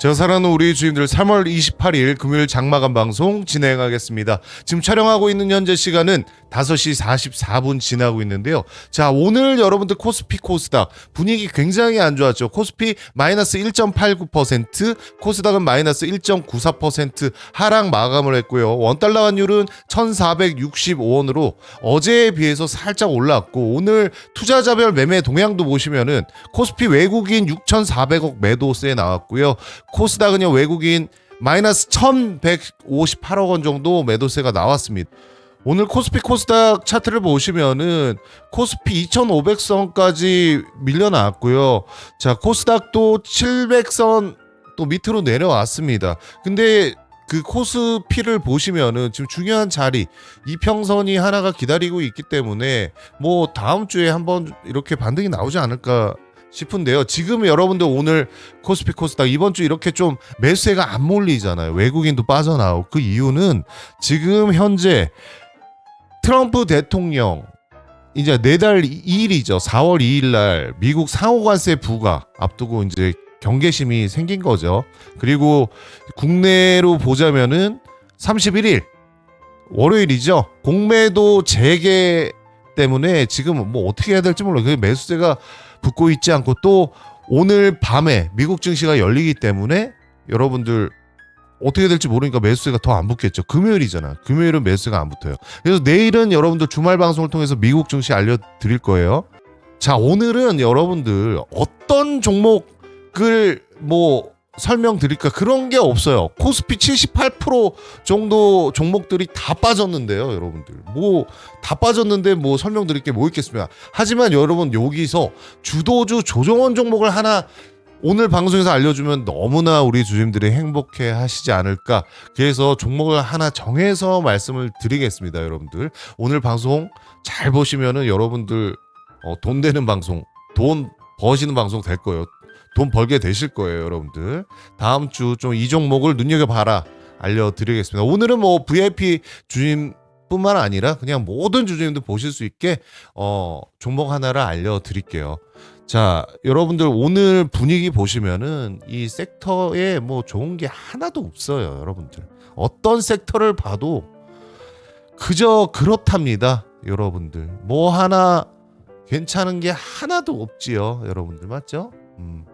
제가 사랑하는 우리 주임들 3월 28일 금요일 장마감 방송 진행하겠습니다. 지금 촬영하고 있는 현재 시간은 5시 44분 지나고 있는데요. 자, 오늘 여러분들 코스피 코스닥 분위기 굉장히 안 좋았죠. 코스피 마이너스 1.89%, 코스닥은 마이너스 1.94% 하락 마감을 했고요. 원달러 환율은 1,465원으로 어제에 비해서 살짝 올랐고 오늘 투자자별 매매 동향도 보시면은 코스피 외국인 6,400억 매도세 나왔고요. 코스닥은요 외국인 마이너스 1,158억 원 정도 매도세가 나왔습니다. 오늘 코스피 코스닥 차트를 보시면은 코스피 2,500선까지 밀려나왔고요. 자 코스닥도 700선 또 밑으로 내려왔습니다. 근데 그 코스피를 보시면은 지금 중요한 자리 이평선이 하나가 기다리고 있기 때문에 뭐 다음 주에 한번 이렇게 반등이 나오지 않을까 싶은데요. 지금 여러분들 오늘 코스피 코스닥 이번 주 이렇게 좀 매수세가 안 몰리잖아요. 외국인도 빠져나오고 그 이유는 지금 현재 트럼프 대통령 이제 내달 2일이죠. 4월 2일 날 미국 상호관세 부과 앞두고 이제 경계심이 생긴 거죠. 그리고 국내로 보자면은 31일 월요일이죠. 공매도 재개 때문에 지금 뭐 어떻게 해야 될지 몰라요. 그 매수세가 붙고 있지 않고 또 오늘 밤에 미국 증시가 열리기 때문에 여러분들 어떻게 될지 모르니까 매수세가 더 안 붙겠죠. 금요일이잖아. 금요일은 매수세가 안 붙어요. 그래서 내일은 여러분들 주말 방송을 통해서 미국 증시 알려드릴 거예요. 자, 오늘은 여러분들 어떤 종목을 뭐 설명드릴까 그런 게 없어요. 코스피 78% 정도 종목들이 다 빠졌는데요, 여러분들. 뭐 다 빠졌는데 뭐 설명드릴 게 뭐 있겠습니까? 하지만 여러분 여기서 주도주 조정원 종목을 하나 오늘 방송에서 알려주면 너무나 우리 주주님들이 행복해 하시지 않을까. 그래서 종목을 하나 정해서 말씀을 드리겠습니다, 여러분들. 오늘 방송 잘 보시면은 여러분들 어, 돈 되는 방송, 돈 버시는 방송 될 거예요. 돈 벌게 되실 거예요, 여러분들. 다음 주 좀 이 종목을 눈여겨봐라 알려드리겠습니다. 오늘은 뭐 VIP 주님 뿐만 아니라 그냥 모든 주주님들 보실 수 있게 어, 종목 하나를 알려드릴게요. 자, 여러분들 오늘 분위기 보시면은 이 섹터에 뭐 좋은 게 하나도 없어요, 여러분들. 어떤 섹터를 봐도 그저 그렇답니다, 여러분들. 뭐 하나 괜찮은 게 하나도 없지요, 여러분들 맞죠? 음,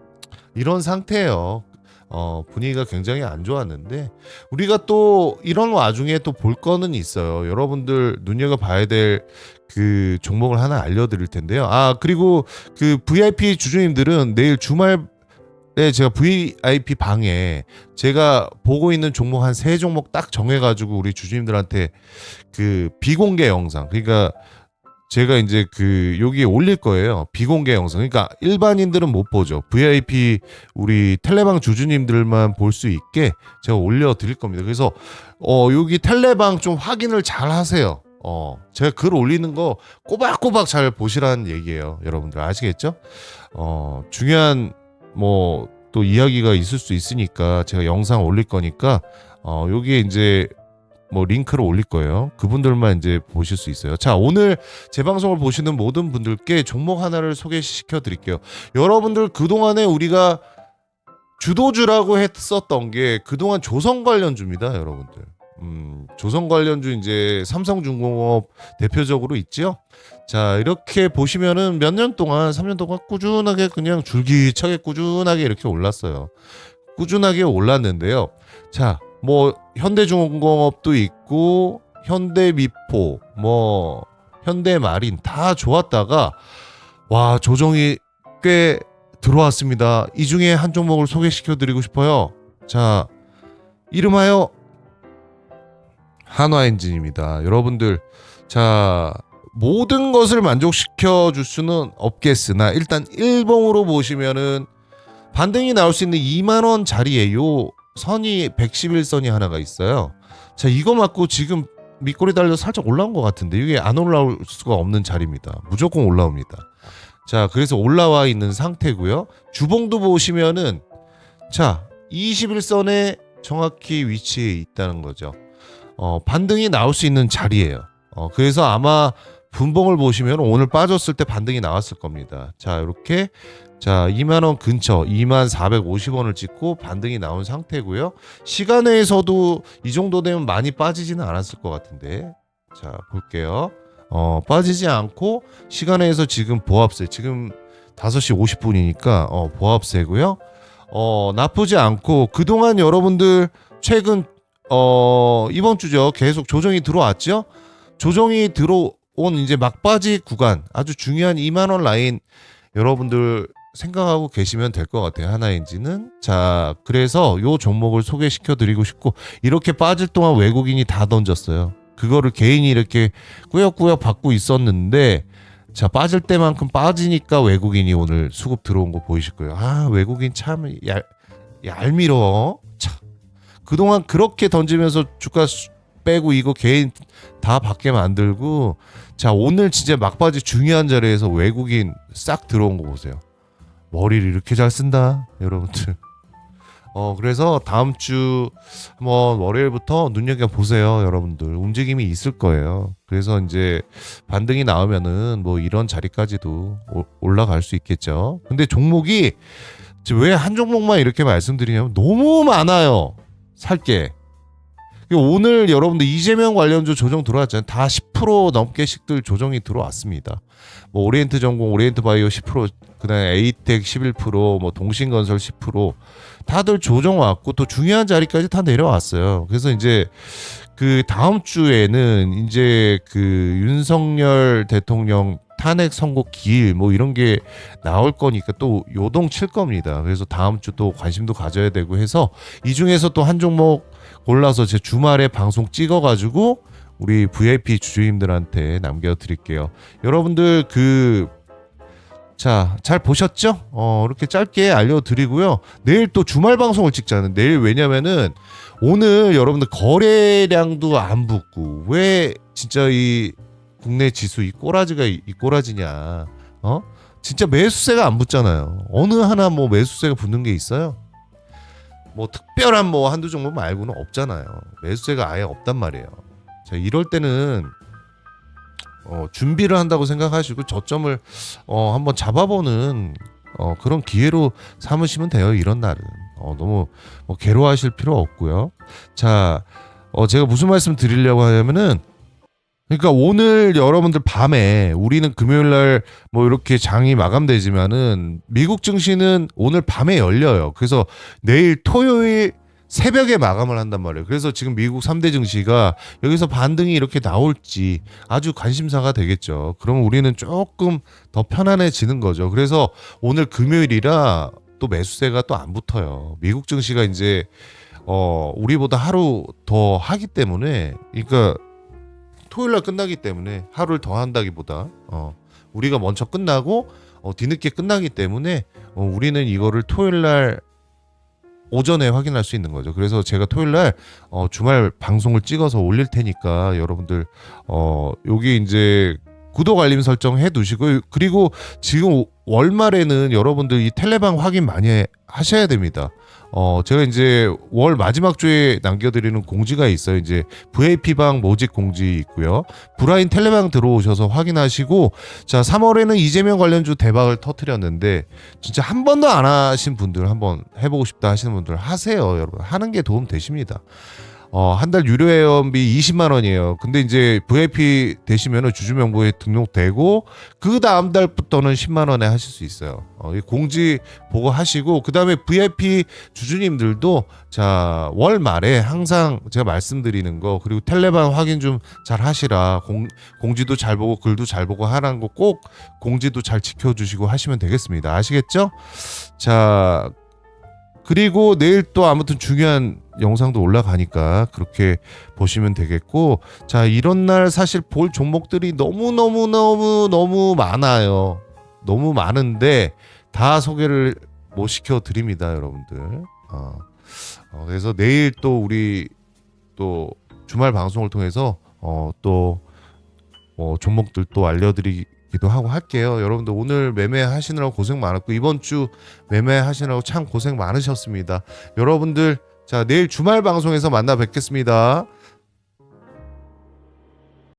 이런 상태예요. 어, 분위기가 굉장히 안 좋았는데 우리가 또 이런 와중에 또 볼 거는 있어요. 여러분들 눈여겨 봐야 될 그 종목을 하나 알려드릴 텐데요. 아 그리고 그 VIP 주주님들은 내일 주말에 제가 VIP 방에 제가 보고 있는 종목 한 세 종목 딱 정해가지고 우리 주주님들한테 그 비공개 영상 그러니까 제가 이제 그 여기에 올릴 거예요. 비공개 영상. 그러니까 일반인들은 못 보죠. VIP 우리 텔레방 주주님들만 볼 수 있게 제가 올려 드릴 겁니다. 그래서 어 여기 텔레방 좀 확인을 잘 하세요. 어 제가 글 올리는 거 꼬박꼬박 잘 보시라는 얘기예요. 여러분들 아시겠죠? 어 중요한 뭐 또 이야기가 있을 수 있으니까 제가 영상 올릴 거니까 어 여기에 이제 뭐 링크를 올릴 거예요. 그분들만 이제 보실 수 있어요. 자, 오늘 제 방송을 보시는 모든 분들께 종목 하나를 소개시켜 드릴게요. 여러분들 그동안에 우리가 주도주라고 했었던 게 그동안 조선 관련주입니다, 여러분들. 음, 조선 관련주 이제 삼성중공업 대표적으로 있지요. 자, 이렇게 보시면은 몇 년 동안 3년 동안 꾸준하게 그냥 줄기차게 꾸준하게 이렇게 올랐어요. 꾸준하게 올랐는데요. 자, 뭐 현대중공업도 있고 현대미포 뭐 현대마린 다 좋았다가 와 조정이 꽤 들어왔습니다. 이 중에 한 종목을 소개시켜 드리고 싶어요. 자 이름하여 한화엔진입니다. 여러분들 자 모든 것을 만족시켜 줄 수는 없겠으나 일단 일봉으로 보시면은 반등이 나올 수 있는 2만 원 자리에 요 선이 111선이 하나가 있어요. 자, 이거 맞고 지금 밑꼬리 달려 살짝 올라온 것 같은데 이게 안 올라올 수가 없는 자리입니다. 무조건 올라옵니다. 자, 그래서 올라와 있는 상태고요. 주봉도 보시면은 자, 21선에 정확히 위치해 있다는 거죠. 어, 반등이 나올 수 있는 자리예요. 어, 그래서 아마 분봉을 보시면 오늘 빠졌을 때 반등이 나왔을 겁니다. 자, 이렇게 자, 2만 원 근처 2만 450원을 찍고 반등이 나온 상태고요. 시간에서도 이 정도 되면 많이 빠지지는 않았을 것 같은데. 자, 볼게요. 어, 빠지지 않고 시간에서 지금 보합세 지금 5시 50분이니까 어, 보합세고요. 어, 나쁘지 않고 그동안 여러분들 최근 어, 이번 주죠. 계속 조정이 들어왔죠. 조정이 들어 온 이제 막바지 구간 아주 중요한 2만 원 라인 여러분들 생각하고 계시면 될 것 같아요. 하나인지는 자 그래서 요 종목을 소개시켜 드리고 싶고 이렇게 빠질 동안 외국인이 다 던졌어요. 그거를 개인이 이렇게 꾸역꾸역 받고 있었는데 자 빠질 때만큼 빠지니까 외국인이 오늘 수급 들어온 거 보이실 거예요. 아 외국인 참 얄, 얄미워. 참 그동안 그렇게 던지면서 주가 수- 빼고 이거 개인 다 받게 만들고 자 오늘 진짜 막바지 중요한 자리에서 외국인 싹 들어온 거 보세요. 머리를 이렇게 잘 쓴다 여러분들. 어 그래서 다음 주 한번 월요일부터 눈여겨 보세요 여러분들 움직임이 있을 거예요. 그래서 이제 반등이 나오면은 뭐 이런 자리까지도 오- 올라갈 수 있겠죠. 근데 종목이 왜 한 종목만 이렇게 말씀드리냐면 너무 많아요. 살게. 오늘 여러분들 이재명 관련주 조정 들어왔잖아요. 다 10% 넘게씩들 조정이 들어왔습니다. 뭐 오리엔트 전공, 오리엔트 바이오 10%, 그다음에 에이텍 11%, 뭐 동신건설 10% 다들 조정 왔고 또 중요한 자리까지 다 내려왔어요. 그래서 이제 그 다음 주에는 이제 그 윤석열 대통령 탄핵 선고 기일 뭐 이런 게 나올 거니까 또 요동 칠 겁니다. 그래서 다음 주 또 관심도 가져야 되고 해서 이 중에서 또 한 종목 골라서 제 주말에 방송 찍어가지고 우리 VIP 주주님들한테 남겨드릴게요. 여러분들 그 자, 잘 보셨죠? 어, 이렇게 짧게 알려드리고요. 내일 또 주말 방송을 찍자는 내일 왜냐면은 오늘 여러분들 거래량도 안 붙고 왜 진짜 이 국내 지수 이 꼬라지가 이, 이 꼬라지냐? 어? 진짜 매수세가 안 붙잖아요. 어느 하나 뭐 매수세가 붙는 게 있어요? 뭐 특별한 뭐 한두 종목 말고는 없잖아요. 매수세가 아예 없단 말이에요. 자, 이럴 때는 어, 준비를 한다고 생각하시고 저점을 어, 한번 잡아보는 어, 그런 기회로 삼으시면 돼요. 이런 날은 어, 너무 뭐 괴로워하실 필요 없고요. 자, 어, 제가 무슨 말씀 드리려고 하냐면은 그러니까 오늘 여러분들 밤에 우리는 금요일 날 뭐 이렇게 장이 마감되지만은 미국 증시는 오늘 밤에 열려요. 그래서 내일 토요일 새벽에 마감을 한단 말이에요. 그래서 지금 미국 3대 증시가 여기서 반등이 이렇게 나올지 아주 관심사가 되겠죠. 그러면 우리는 조금 더 편안해지는 거죠. 그래서 오늘 금요일이라 또 매수세가 또 안 붙어요. 미국 증시가 이제 어 우리보다 하루 더 하기 때문에 그러니까 토요일 날 끝나기 때문에 하루를 더 한다기보다 어 우리가 먼저 끝나고 어 뒤늦게 끝나기 때문에 어 우리는 이거를 토요일 날 오전에 확인할 수 있는 거죠. 그래서 제가 토요일 날 어, 주말 방송을 찍어서 올릴 테니까 여러분들 어 여기 이제 구독 알림 설정 해 두시고 그리고 지금 월말에는 여러분들 이 텔레방 확인 많이 하셔야 됩니다. 어 제가 이제 월 마지막 주에 남겨드리는 공지가 있어요. 이제 VIP 방 모집 공지 있고요. 브라인 텔레방 들어오셔서 확인하시고 자 3월에는 이재명 관련주 대박을 터트렸는데 진짜 한 번도 안 하신 분들 한번 해보고 싶다 하시는 분들 하세요, 여러분. 하는 게 도움 되십니다. 어, 한 달 유료 회원비 20만 원이에요. 근데 이제 VIP 되시면은 주주명부에 등록되고 그 다음 달부터는 10만 원에 하실 수 있어요. 어, 이 공지 보고 하시고 그 다음에 VIP 주주님들도 자 월 말에 항상 제가 말씀드리는 거 그리고 텔레방 확인 좀 잘 하시라 공, 공지도 잘 보고 글도 잘 보고 하라는 거 꼭 공지도 잘 지켜주시고 하시면 되겠습니다. 아시겠죠? 자 그리고 내일 또 아무튼 중요한 영상도 올라가니까 그렇게 보시면 되겠고 자 이런 날 사실 볼 종목들이 너무 너무 너무 너무 많아요. 너무 많은데 다 소개를 못 시켜 드립니다 여러분들. 어, 어, 그래서 내일 또 우리 또 주말 방송을 통해서 어, 또 어, 종목들 또 알려드리 기도 하고 할게요 여러분들 오늘 매매 하시느라고 고생 많았고 이번 주 매매 하시느라고 참 고생 많으셨습니다 여러분들 자 내일 주말 방송에서 만나 뵙겠습니다.